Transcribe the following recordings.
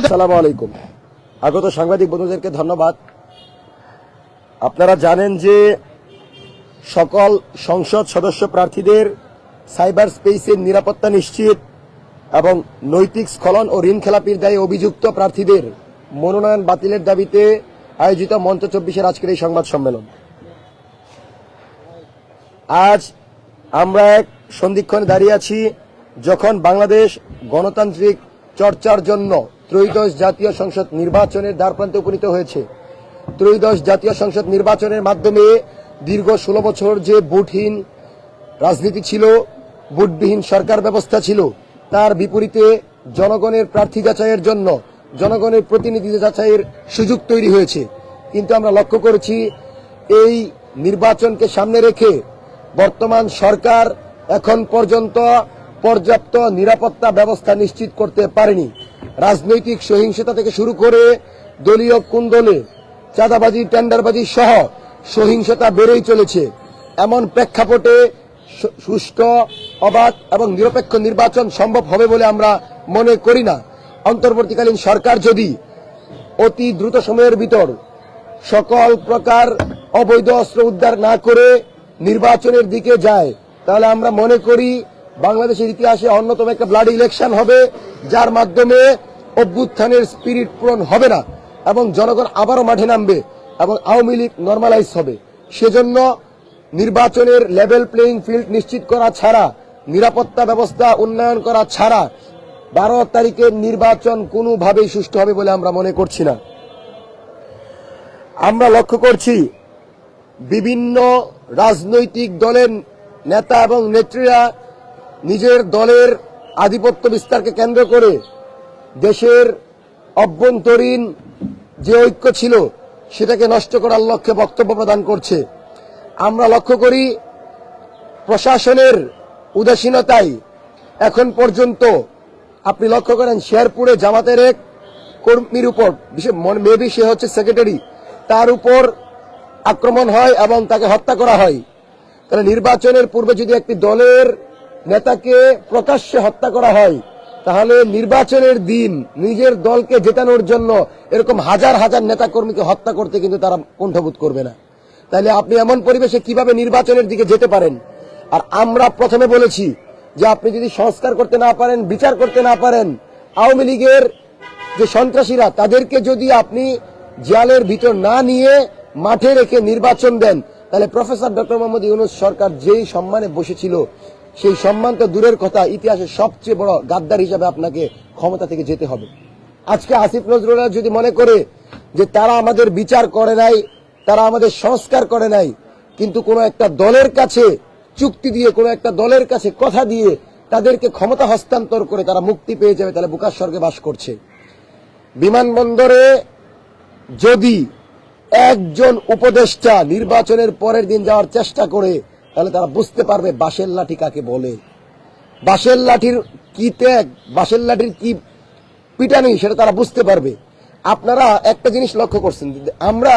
আসসালামু আলাইকুম। আগত সাংবাদিক বন্ধুদেরকে ধন্যবাদ। আপনারা জানেন যে সকল সংসদ সদস্য প্রার্থীদের সাইবার স্পেসের নিরাপত্তা নিশ্চিত এবং নৈতিক স্খলন ও ঋণ খেলাপির দায়ে অভিযুক্ত প্রার্থীদের মনোনয়ন বাতিলের দাবিতে আয়োজিত মঞ্চ চব্বিশের আজকের এই সংবাদ সম্মেলন। আজ আমরা এক সন্ধিক্ষণে দাঁড়িয়ে আছি যখন বাংলাদেশ গণতান্ত্রিক চর্চার জন্য ত্রয়োদশ জাতীয় সংসদ নির্বাচনের দ্বারপ্রান্তে উপনীত হয়েছে। ত্রয়োদশ জাতীয় সংসদ নির্বাচনের মাধ্যমে দীর্ঘ ষোলো বছর যে ভোটহীন রাজনীতি ছিল, ভোটবিহীন সরকার ব্যবস্থা ছিল, তার বিপরীতে জনগণের প্রার্থী যাচাইয়ের জন্য জনগণের প্রতিনিধি যাচাইয়ের সুযোগ তৈরি হয়েছে। কিন্তু আমরা লক্ষ্য করেছি, এই নির্বাচনকে সামনে রেখে বর্তমান সরকার এখন পর্যন্ত পর্যাপ্ত নিরাপত্তা ব্যবস্থা নিশ্চিত করতে পারেনি। রাজনৈতিক সহিংসতা থেকে শুরু করে দলীয় কুন্দলে, চাঁদাবাজি, টেন্ডারবাজি সহ সহিংসতা বেড়েই চলেছে। এমন প্রেক্ষাপটে সুষ্ঠু অবাধ এবং নিরপেক্ষ নির্বাচন সম্ভব হবে বলে আমরা মনে করি না। অন্তর্বর্তীকালীন সরকার যদি অতি দ্রুত সময়ের ভিতর সকল প্রকার অবৈধ অস্ত্র উদ্ধার না করে নির্বাচনের দিকে যায়, তাহলে আমরা মনে করি বাংলাদেশের ইতিহাসে অন্যতম একটা ব্লাড ইলেকশন হবে, যার মাধ্যমে অভ্যুত্থানের স্পিরিট পূরণ হবে না এবং জনগণ আবারও মাঠে নামবে এবং আওয়ামী লীগ নর্মালাইজ হবে। সেজন্য নির্বাচনের লেভেল প্লেইং ফিল্ড নিশ্চিত করা ছাড়া, নিরাপত্তা ব্যবস্থা উন্নয়ন করা ছাড়া বারো তারিখের নির্বাচন কোনোভাবেই সুষ্ঠু হবে বলে আমরা মনে করছি না। আমরা লক্ষ্য করছি বিভিন্ন রাজনৈতিক দলের নেতা এবং নেত্রীরা নিজের দলের আধিপত্য বিস্তারকে কেন্দ্র করে দেশের অভ্যন্তরীণ যে ঐক্য ছিল, সেটাকে নষ্ট করার লক্ষ্যে বক্তব্য প্রদান করছে। আমরা লক্ষ্য করি, প্রশাসনের উদাসীনতায় এখন পর্যন্ত, আপনি লক্ষ্য করেন, শেরপুরে জামাতের এক কর্মীর উপর মেবি সে হচ্ছে সেক্রেটারি, তার উপর আক্রমণ হয় এবং তাকে হত্যা করা হয়। তাহলে নির্বাচনের পূর্বে যদি একটি দলের নেতাকে প্রকাশ্যে হত্যা করা হয় তাহলে নির্বাচনের দিন নিজের দলকে জেতানোর জন্য এরকম হাজার হাজার নেতা কর্মীকে হত্যা করতে কিন্তু তারা কুণ্ঠবোধ করবে না। তাহলে আপনি এমন পরিবেশে কীভাবে নির্বাচনের দিকে যেতে পারেন? আর আমরা প্রথমে বলেছি যে আপনি যদি সংস্কার করতে না পারেন, বিচার করতে না পারেন, আওয়ামী লীগের যে সন্ত্রাসীরা, তাদেরকে যদি আপনি জেলের ভিতর না নিয়ে মাঠে রেখে নির্বাচন দেন, তাহলে প্রফেসর ডক্টর মোহাম্মদ ইউনুস সরকার যেই সম্মানে বসেছিল সেই সম্মান তো দূরের কথা, ইতিহাসের সবচেয়ে বড় গাদ্দার হিসাবে আপনাকে ক্ষমতা থেকে যেতে হবে। আজকে আসিফ নজরুল্লাহ যদি মনে করে যে তারা আমাদের বিচার করে নাই, তারা আমাদের সংস্কার করে নাই, কিন্তু কোনো একটা দলের কাছে চুক্তি দিয়ে, কোনো একটা দলের কাছে কথা দিয়ে তাদেরকে ক্ষমতা হস্তান্তর করে তারা মুক্তি পেয়ে যাবে, তাহলে বুকার স্বর্গে বাস করছে। বিমানবন্দরে যদি একজন উপদেষ্টা নির্বাচনের পরের দিন যাওয়ার চেষ্টা করে তাহলে তারা বুঝতে পারবে বাঁশের লাঠি কাকে বলে। বাঁশের লাঠির কি ত্যাগ? বাঁশের লাঠির কি পিটানি, সেটা তারা বুঝতে পারবে। আপনারা একটা জিনিস লক্ষ্য করছেন আমরা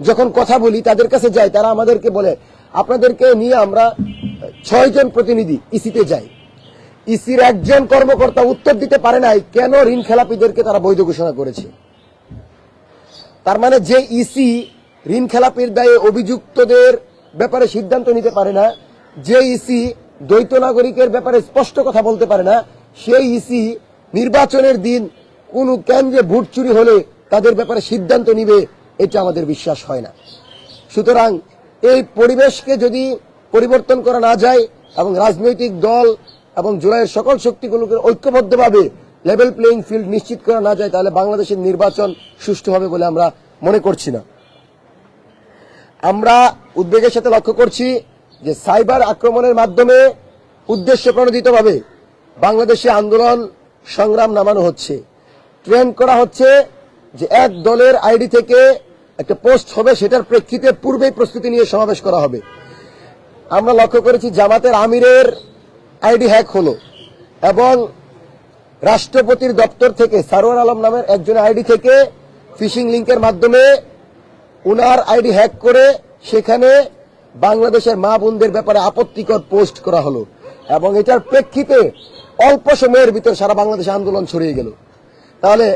যখন কথা বলি, তাদের কাছে যাই, তারা আমাদেরকে বলে, আপনাদেরকে নিয়ে আমরা ছয়জন প্রতিনিধি ইসিতে যাই। ইসির একজন কর্মকর্তা উত্তর দিতে পারে নাই, কেন ঋণ খেলাপিদেরকে তারা বৈধ ঘোষণা করেছে? তার মানে যে ইসি ঋণ খেলাপির দায়ে অভিযুক্তদের ব্যাপারে সিদ্ধান্ত নিতে পারে না যে ইসি দ্বৈত নাগরিকের ব্যাপারে স্পষ্ট কথা বলতে পারে না, সেই ইসি নির্বাচনের দিন কোন কেন্দ্রে ভোট চুরি হলে তাদের ব্যাপারে সিদ্ধান্ত নিবে, এটা আমাদের বিশ্বাস হয় না। সুতরাং এই পরিবেশকে যদি পরিবর্তন করা না যায় এবং রাজনৈতিক দল এবং জুলাইয়ের সকল শক্তিগুলোকে ঐক্যবদ্ধভাবে লেভেল প্লেইং ফিল্ড নিশ্চিত করা না যায়, তাহলে বাংলাদেশের নির্বাচন সুষ্ঠু হবে বলে আমরা মনে করছি না। আমরা উদ্বেগের সাথে লক্ষ্য করছি যে সাইবার আক্রমণের মাধ্যমে উদ্দেশ্য প্রণোদিতভাবে বাংলাদেশে আন্দোলন সংগ্রাম নামানো হচ্ছে। ট্রেন করা হচ্ছে যে এক দলের আইডি থেকে একটা পোস্ট হবে, সেটার প্রেক্ষিতে পূর্বেই প্রস্তুতি নিয়ে সমাবেশ করা হবে। আমরা লক্ষ্য করেছি জামাতের আমিরের আইডি হ্যাক হলো এবং রাষ্ট্রপতির দপ্তর থেকে সারোয়ার আলম নামের একজনের আইডি থেকে ফিশিং লিংকের মাধ্যমে উনার আইডি হ্যাক করে সেখানে বাংলাদেশের মা বোনদের ব্যাপারে আপত্তিকর পোস্ট করা হলো এবং এটার প্রেক্ষিতে অল্প সময়ের ভিতর সারা বাংলাদেশে আন্দোলন ছড়িয়ে গেল। তাহলে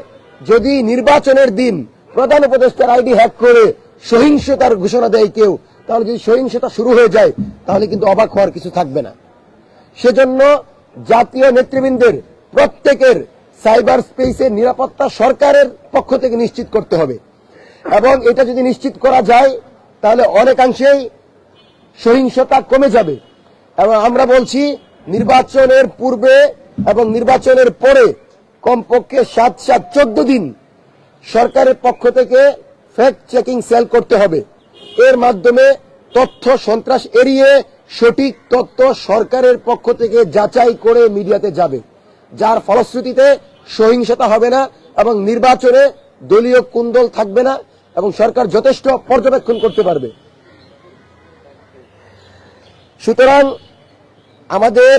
যদি নির্বাচনের দিন প্রধান উপদেষ্টার আইডি হ্যাক করে সহিংসতার ঘোষণা দেয় কেউ, তাহলে যদি সহিংসতা শুরু হয়ে যায়, তাহলে কিন্তু অবাক হওয়ার কিছু থাকবে না। সেজন্য জাতীয় নেতৃবৃন্দের প্রত্যেকের সাইবার স্পেসের নিরাপত্তা সরকারের পক্ষ থেকে নিশ্চিত করতে হবে। এবং এটা যদি নিশ্চিত করা যায়, তাহলে অনেকাংশেই সহিংসতা কমে যাবে। এবং আমরা বলছি, নির্বাচনের পূর্বে এবং নির্বাচনের পরে কমপক্ষে সাত সাত চোদ্দ দিন সরকারের পক্ষ থেকে ফ্যাক্ট চেকিং সেল করতে হবে। এর মাধ্যমে তথ্য সন্ত্রাস এড়িয়ে সঠিক তথ্য সরকারের পক্ষ থেকে যাচাই করে মিডিয়াতে যাবে। যার ফলশ্রুতিতে সহিংসতা হবে না এবং নির্বাচনে দলীয় কুন্দল থাকবে না। এবং সরকার যথেষ্ট পর্যবেক্ষণ করতে পারবে। সুতরাং আমাদের